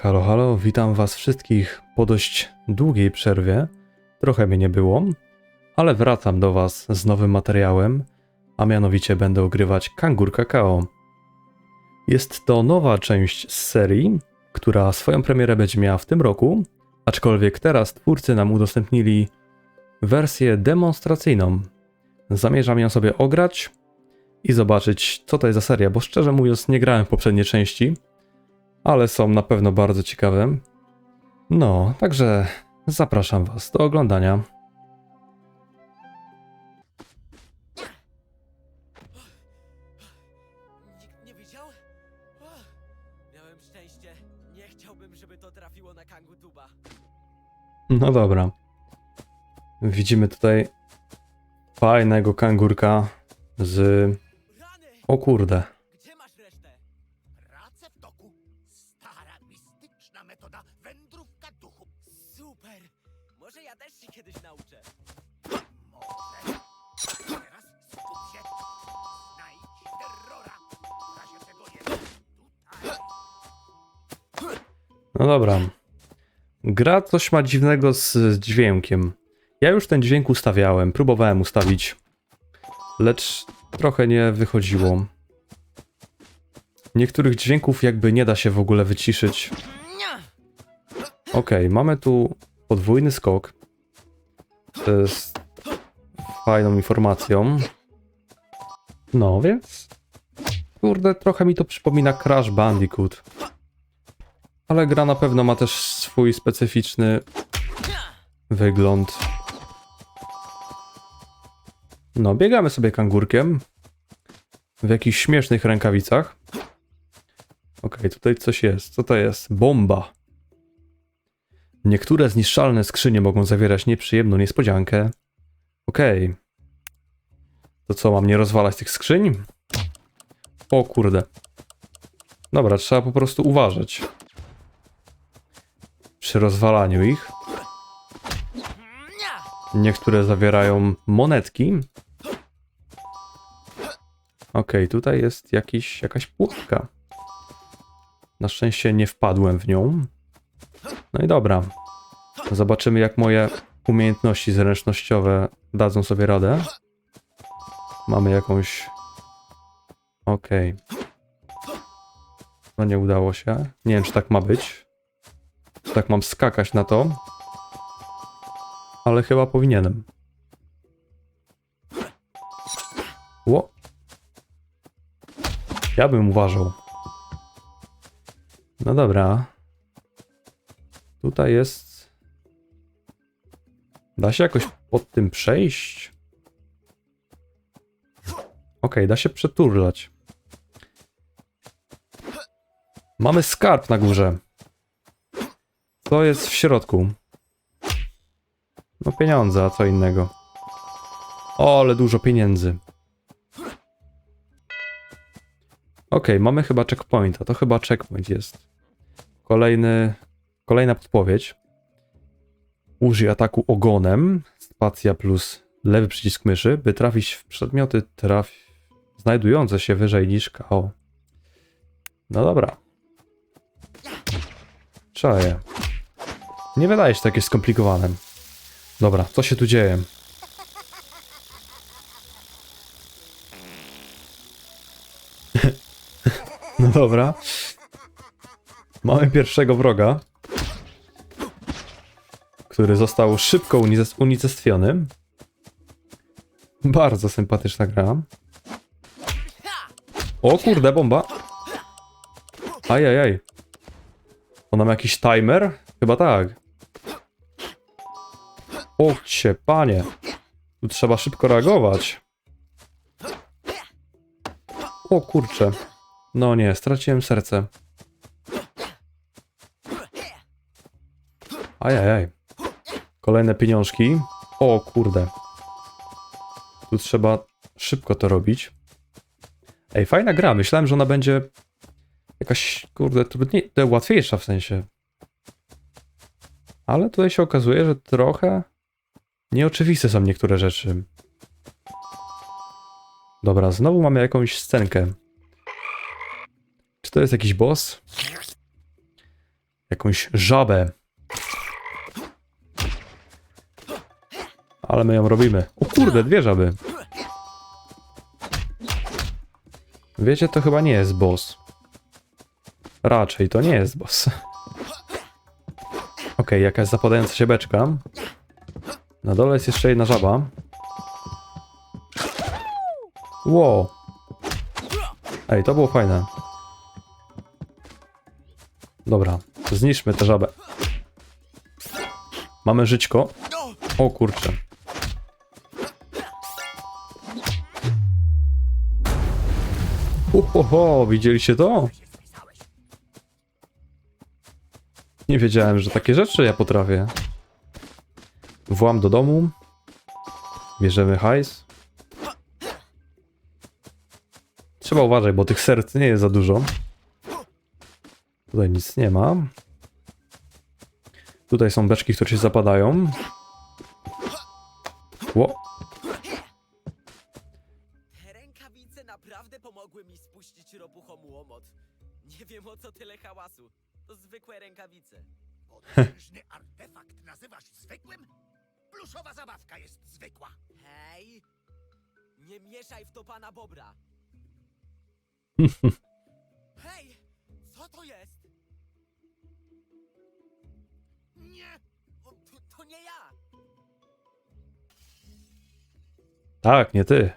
Halo, halo, witam was wszystkich po dość długiej przerwie. Trochę mnie nie było, ale wracam do was z nowym materiałem, a mianowicie będę ogrywać Kangur Kakao. Jest to nowa część z serii, która swoją premierę będzie miała w tym roku, aczkolwiek teraz twórcy nam udostępnili wersję demonstracyjną. Zamierzam ją sobie ograć i zobaczyć, co to jest za seria, bo szczerze mówiąc nie grałem w poprzedniej części, ale są na pewno bardzo ciekawe. No, także zapraszam Was do oglądania. Nikt nie widział? Ach, miałem szczęście. Nie chciałbym, żeby to trafiło na Kangutuba. No dobra. Widzimy tutaj fajnego kangurka z... Rany! O kurde. No dobra. Gra coś ma dziwnego z, z dźwiękiem. Ja już ten dźwięk ustawiałem, próbowałem ustawić, lecz trochę nie wychodziło. Niektórych dźwięków jakby nie da się w ogóle wyciszyć. Okej, mamy tu podwójny skok. Jest fajną informacją. No więc. Kurde, trochę mi to przypomina Crash Bandicoot. Ale gra na pewno ma też swój specyficzny wygląd. No, biegamy sobie kangurkiem. W jakichś śmiesznych rękawicach. Okej, tutaj coś jest. Co to jest? Bomba. Niektóre zniszczalne skrzynie mogą zawierać nieprzyjemną niespodziankę. Okej. To co, mam nie rozwalać tych skrzyń? O kurde. Dobra, trzeba po prostu uważać. Przy rozwalaniu ich. Niektóre zawierają monetki. Okej, tutaj jest jakiś, jakaś pułapka. Na szczęście nie wpadłem w nią. No i dobra. Zobaczymy, jak moje umiejętności zręcznościowe dadzą sobie radę. Mamy jakąś. Okej. No nie udało się. Nie wiem, czy tak ma być. Czy tak mam skakać na to. Ale chyba powinienem. Ło. Ja bym uważał. No dobra. Tutaj jest. Da się jakoś pod tym przejść? Okej, da się przeturlać. Mamy skarb na górze. Co jest w środku? No pieniądze, a co innego. O, ale dużo pieniędzy. Okej, mamy chyba checkpoint, a to chyba checkpoint jest. Kolejny, kolejna podpowiedź. Użyj ataku ogonem, spacja plus lewy przycisk myszy, by trafić w przedmioty traf... znajdujące się wyżej niż KO. No dobra. Czaję. Nie wydaje się takie skomplikowane. Dobra, co się tu dzieje? no dobra. Mamy pierwszego wroga, który został szybko unices- unicestwiony. Bardzo sympatyczna gra. O kurde, bomba. Ajajaj. Ona ma jakiś timer? Chyba tak. O panie. Tu trzeba szybko reagować. O kurczę. No nie, straciłem serce. Ajajaj. Kolejne pieniążki. O kurde. Tu trzeba szybko to robić. Ej, fajna gra. Myślałem, że ona będzie jakaś, kurde, trudniej, łatwiejsza w sensie. Ale tutaj się okazuje, że trochę nieoczywiste są niektóre rzeczy. Dobra, znowu mamy jakąś scenkę. Czy to jest jakiś boss? jakąś żabę. Ale my ją robimy. O kurde, dwie żaby. Wiecie, to chyba nie jest boss. Raczej to nie jest boss. Okej, jakaś zapadająca się beczka. Na dole jest jeszcze jedna żaba. Wow. Ej, to było fajne. Dobra, zniszczmy tę żabę. Mamy żyćko. O kurczę. Uhoho, widzieliście to? Nie wiedziałem, że takie rzeczy ja potrafię. Włam do domu. Bierzemy hajs. Trzeba uważać, bo tych serc nie jest za dużo. Tutaj nic nie ma. Tutaj są beczki, które się zapadają. Ło, Te rękawice naprawdę pomogły mi spuścić ropuchom łomot. Nie wiem o co tyle hałasu. To zwykłe rękawice. Potężny artefakt nazywasz zwykłym? Pluszowa zabawka jest zwykła. Hej! Nie mieszaj w to pana Bobra! Hej! Co to jest? Nie! O, to, to nie ja! tak, nie ty.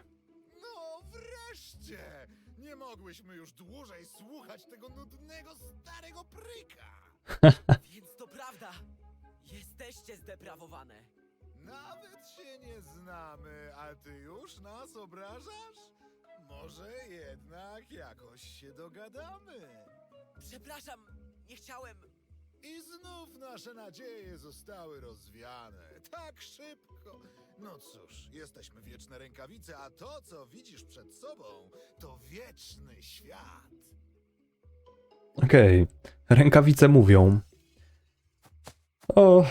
No wreszcie! Nie mogłyśmy już dłużej słuchać tego nudnego starego pryka. Więc to prawda! Jesteście zdeprawowane! Nawet się nie znamy, a ty już nas obrażasz? Może jednak jakoś się dogadamy. Przepraszam, nie chciałem. I znów nasze nadzieje zostały rozwiane. Tak szybko. No cóż, jesteśmy wieczne rękawice, a to, co widzisz przed sobą, to wieczny świat. Okej, rękawice mówią. O,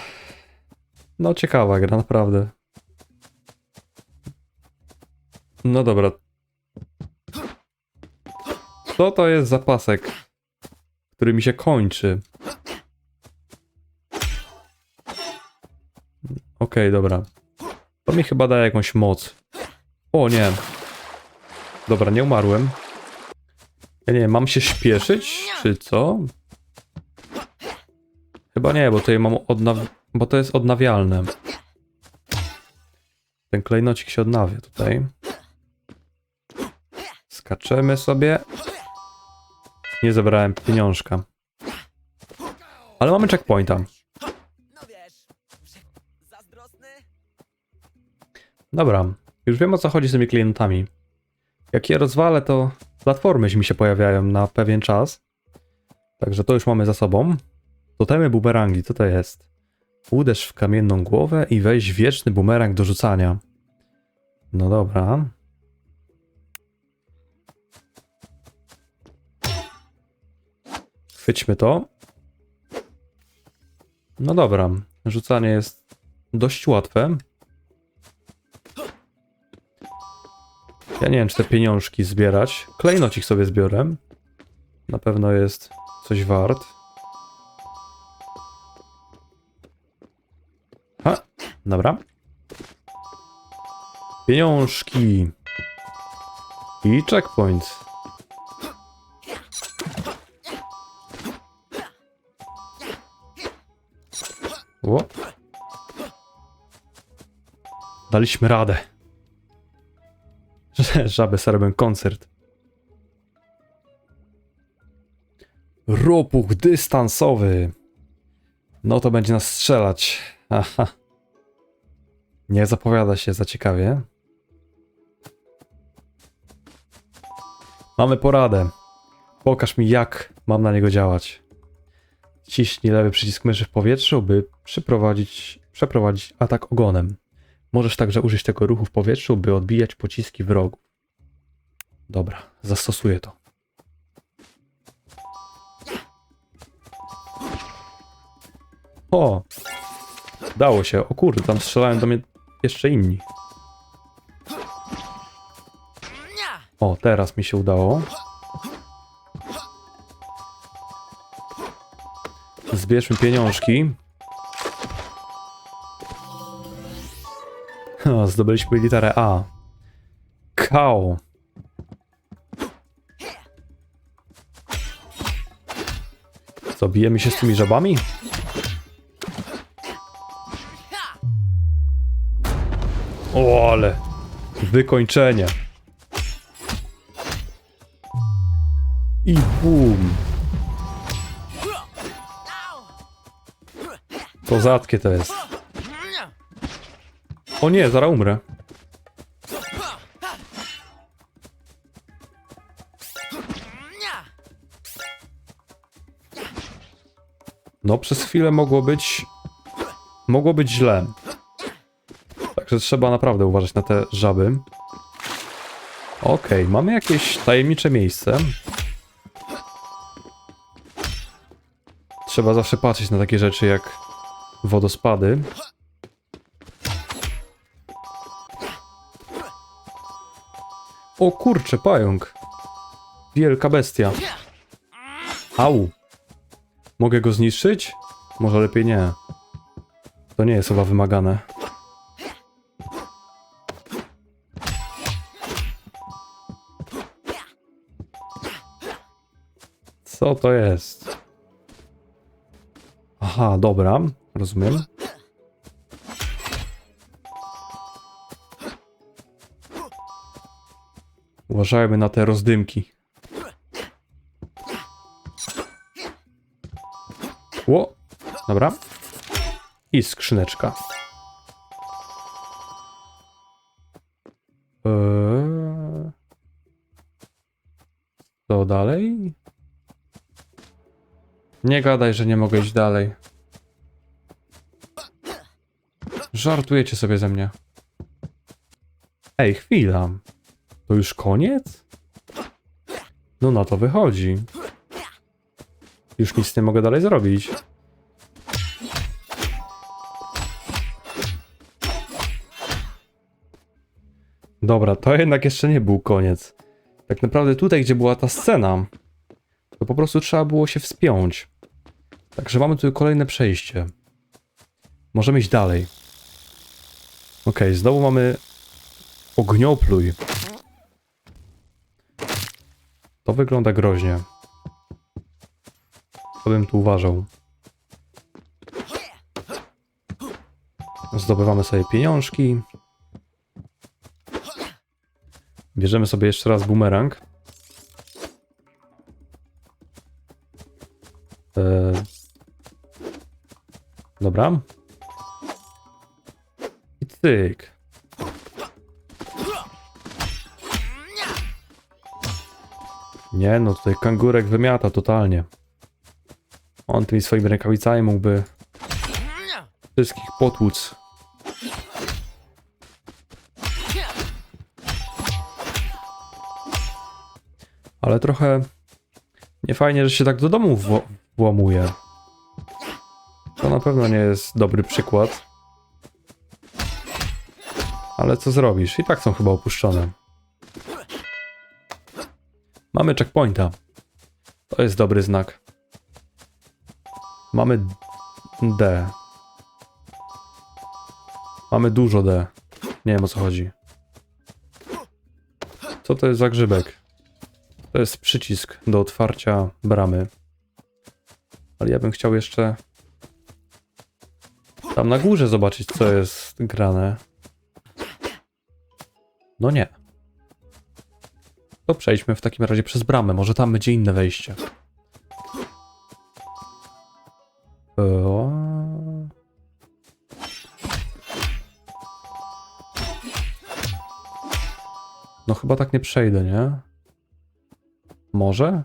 no ciekawa gra, naprawdę. No dobra. Co to jest za pasek, który mi się kończy? Okej, dobra. To mi chyba daje jakąś moc. O nie. Dobra, nie umarłem. Ja nie wiem, mam się śpieszyć, czy co? Chyba nie, bo tutaj mam odnaw... bo to jest odnawialne. Ten klejnocik się odnawia tutaj. Skaczemy sobie. Nie zebrałem pieniążka. Ale mamy checkpointa. Dobra, już wiem o co chodzi z tymi klientami. Jak je rozwalę, to platformy mi się pojawiają na pewien czas. Także to już mamy za sobą. Totemy bumerangi, co to jest? Uderz w kamienną głowę i weź wieczny bumerang do rzucania. No dobra. Chwyćmy to. No dobra, rzucanie jest dość łatwe. Ja nie wiem, czy te pieniążki zbierać. Klejnocik sobie zbiorę. Na pewno jest coś wart. Dobra. Pieniążki. I checkpoint. O. Daliśmy radę. Żaby sobie robią koncert. Ropuch dystansowy. No to będzie nas strzelać. Aha. Nie zapowiada się za ciekawie. Mamy poradę. Pokaż mi, jak mam na niego działać. Ciśnij lewy przycisk myszy w powietrzu, by przyprowadzić, przeprowadzić atak ogonem. Możesz także użyć tego ruchu w powietrzu, by odbijać pociski wrogów. Dobra, zastosuję to. O! Dało się. O kurde, tam strzelają do mnie jeszcze inni. O, teraz mi się udało. Zbierzmy pieniążki. O, zdobyliśmy literę A. Kao. Co, się z tymi żabami? O, ale wykończenie. I bum. Kozackie to jest. O nie, zaraz umrę. No, przez chwilę mogło być. Mogło być źle. Także trzeba naprawdę uważać na te żaby. Okej, mamy jakieś tajemnicze miejsce. Trzeba zawsze patrzeć na takie rzeczy jak wodospady. O kurcze, pająk. Wielka bestia. Au. Mogę go zniszczyć? Może lepiej nie. To nie jest chyba wymagane. Co to jest? Aha, dobra, rozumiem. Uważajmy na te rozdymki. Ło, dobra. I skrzyneczka. Eee... Co dalej? Nie gadaj, że nie mogę iść dalej. Żartujecie sobie ze mnie. Ej, chwila. To już koniec? No na to wychodzi. Już nic nie mogę dalej zrobić. Dobra, to jednak jeszcze nie był koniec. Tak naprawdę tutaj, gdzie była ta scena, to po prostu trzeba było się wspiąć. Także mamy tu kolejne przejście. Możemy iść dalej. Okej, znowu mamy ogniopluj. To wygląda groźnie. To bym tu uważał. Zdobywamy sobie pieniążki. Bierzemy sobie jeszcze raz bumerang. Dobra. I cyk. Nie no, tutaj kangurek wymiata totalnie. On tymi swoimi rękawicami mógłby wszystkich potłuc. Ale trochę niefajnie, że się tak do domu włamuje. To na pewno nie jest dobry przykład. Ale co zrobisz? I tak są chyba opuszczone. Mamy checkpointa. To jest dobry znak. Mamy D. Mamy dużo D. Nie wiem o co chodzi. Co to jest za grzybek? To jest przycisk do otwarcia bramy. Ale ja bym chciał jeszcze tam na górze zobaczyć co jest grane. No nie. To przejdźmy w takim razie przez bramę. Może tam będzie inne wejście. O. No chyba tak nie przejdę, nie? Może?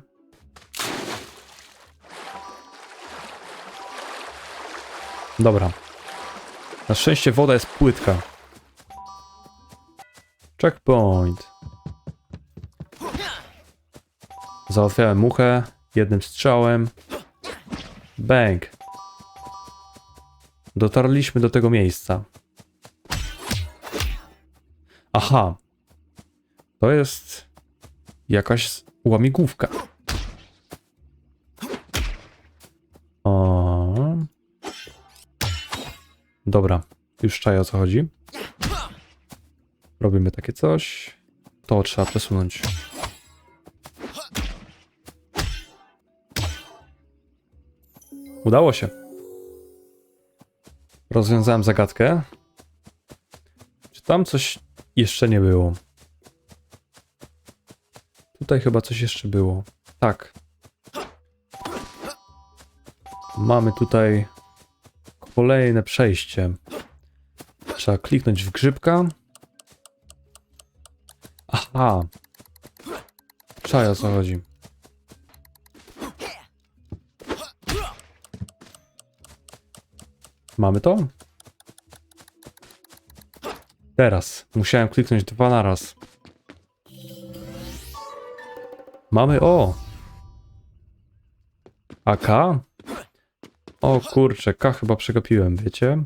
Dobra. Na szczęście woda jest płytka. Checkpoint. Załatwiałem muchę jednym strzałem. Bang. Dotarliśmy do tego miejsca. Aha. To jest jakaś Łamigłówka. O. Dobra, już czaję o co chodzi. Robimy takie coś. To trzeba przesunąć. Udało się. Rozwiązałem zagadkę. Czy tam coś jeszcze nie było? Tutaj chyba coś jeszcze było. Tak. Mamy tutaj kolejne przejście. Trzeba kliknąć w grzybka. Aha. Czaj o co chodzi. Mamy to? Teraz. Musiałem kliknąć dwa na raz. Mamy o! A K? O kurczę, K chyba przegapiłem, wiecie?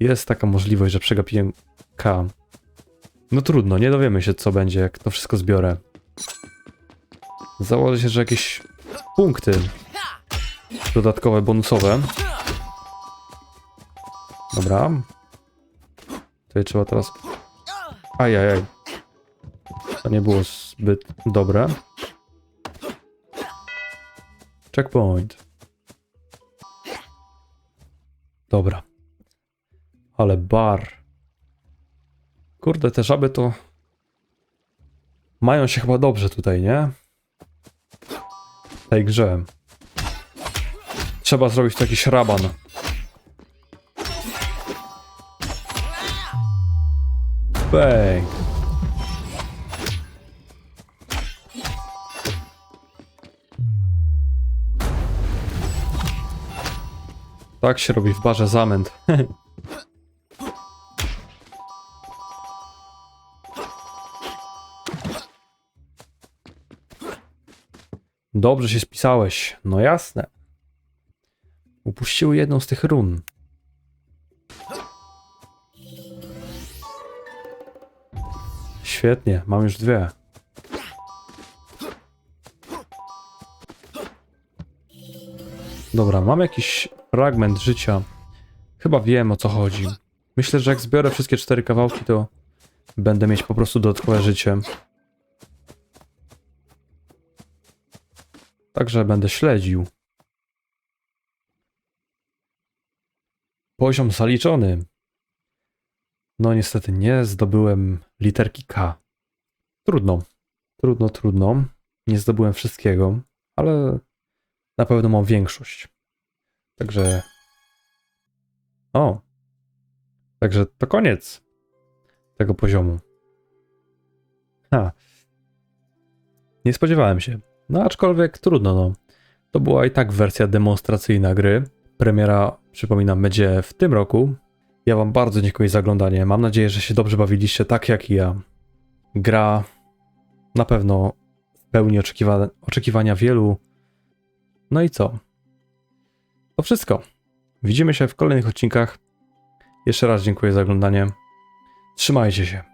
Jest taka możliwość, że przegapiłem K. No trudno, nie dowiemy się co będzie, jak to wszystko zbiorę. Założę się, że jakieś punkty dodatkowe, bonusowe. Dobra. Tutaj trzeba teraz... Ajajaj. To nie było zbyt dobre. Checkpoint. Dobra. Ale bar. Kurde, te żaby to... Mają się chyba dobrze tutaj, nie? W tej grze. Trzeba zrobić tu jakiś raban. Tak się robi w barze zamęt. Dobrze się spisałeś. No jasne. Upuściły jedną z tych run. Świetnie, mam już dwie. Dobra, mam jakiś fragment życia. Chyba wiem o co chodzi. Myślę, że jak zbiorę wszystkie cztery kawałki, to będę mieć po prostu dodatkowe życie. Także będę śledził. Poziom zaliczony. No niestety nie zdobyłem literki K. Trudno. Trudno, trudno. Nie zdobyłem wszystkiego, ale na pewno mam większość. Także. O. Także to koniec tego poziomu. Ha. Nie spodziewałem się. No aczkolwiek trudno, no. To była i tak wersja demonstracyjna gry. Premiera, przypominam, będzie w tym roku. Ja wam bardzo dziękuję za oglądanie. Mam nadzieję, że się dobrze bawiliście, tak jak i ja. Gra na pewno pełni oczekiwa oczekiwania wielu. No i co? To wszystko. Widzimy się w kolejnych odcinkach. Jeszcze raz dziękuję za oglądanie. Trzymajcie się.